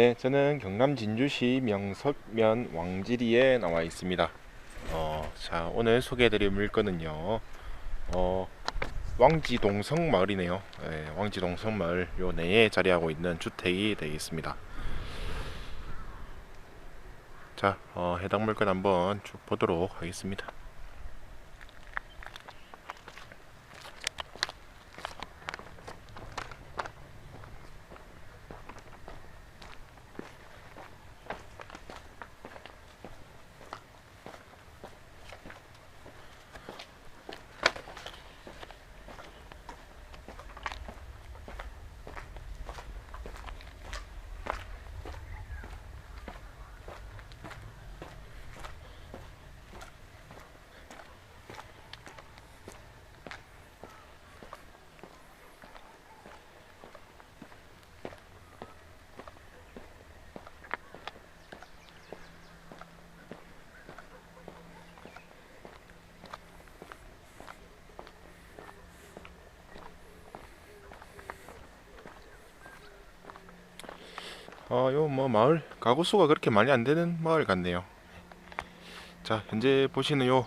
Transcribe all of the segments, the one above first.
네, 저는 경남 진주시 명석면 왕지리에 나와 있습니다. 어, 자, 오늘 소개해드릴 물건은요, 어, 왕지동성 마을이네요. 네, 왕지동성 마을 요 내에 자리하고 있는 주택이 되겠습니다. 자, 어, 해당 물건 한번 쭉 보도록 하겠습니다. 어, 요뭐 마을 가구 수가 그렇게 많이 안 되는 마을 같네요. 자, 현재 보시는 요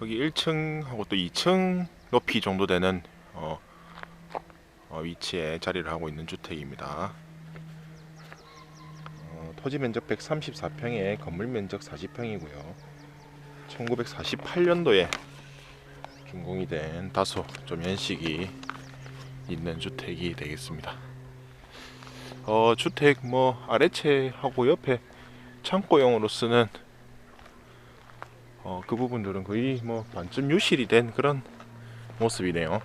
여기 1층하고 또 2층 높이 정도 되는 어, 어, 위치에 자리를 하고 있는 주택입니다. 어, 토지 면적 134평에 건물 면적 40평이고요. 1948년도에 준공이 된 다소 좀 연식이 있는 주택이 되겠습니다. 어, 주택 뭐 아래채하고 옆에 창고용으로 쓰는 어, 그 부분들은 거의 뭐 반쯤 유실이 된 그런 모습이네요.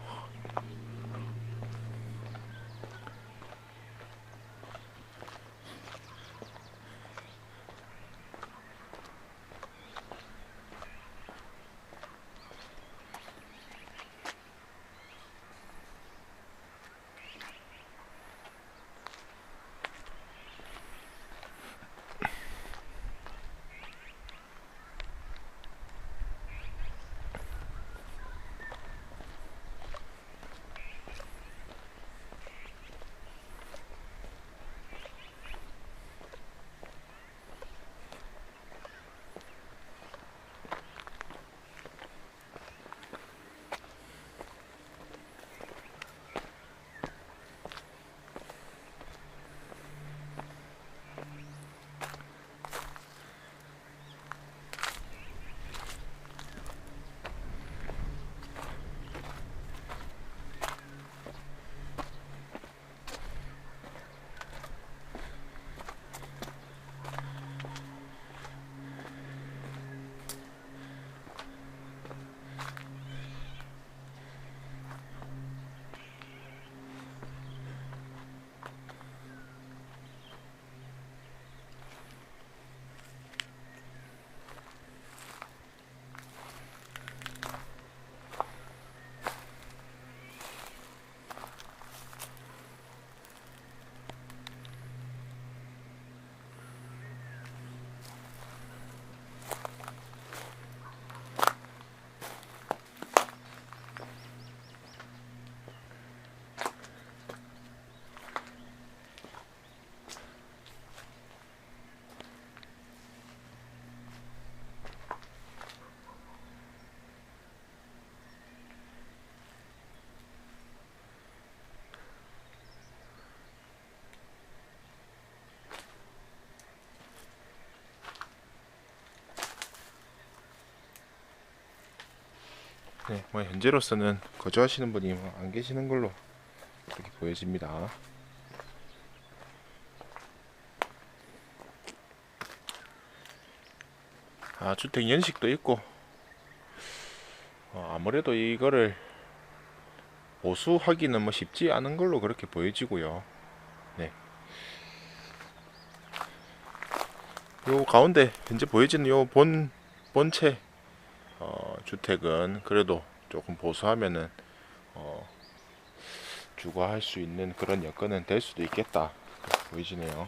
네, 뭐 현재로서는 거주하시는 분이 뭐안 계시는 걸로 이렇게 보여집니다. 아, 주택 연식도 있고 어, 아무래도 이거를 보수하기는 뭐 쉽지 않은 걸로 그렇게 보여지고요. 네. 요 가운데 현재 보여지는 요 본 본체 어, 주택은 그래도 조금 보수하면은 어, 주거할 수 있는 그런 여건은 될 수도 있겠다 그렇게 보이지네요.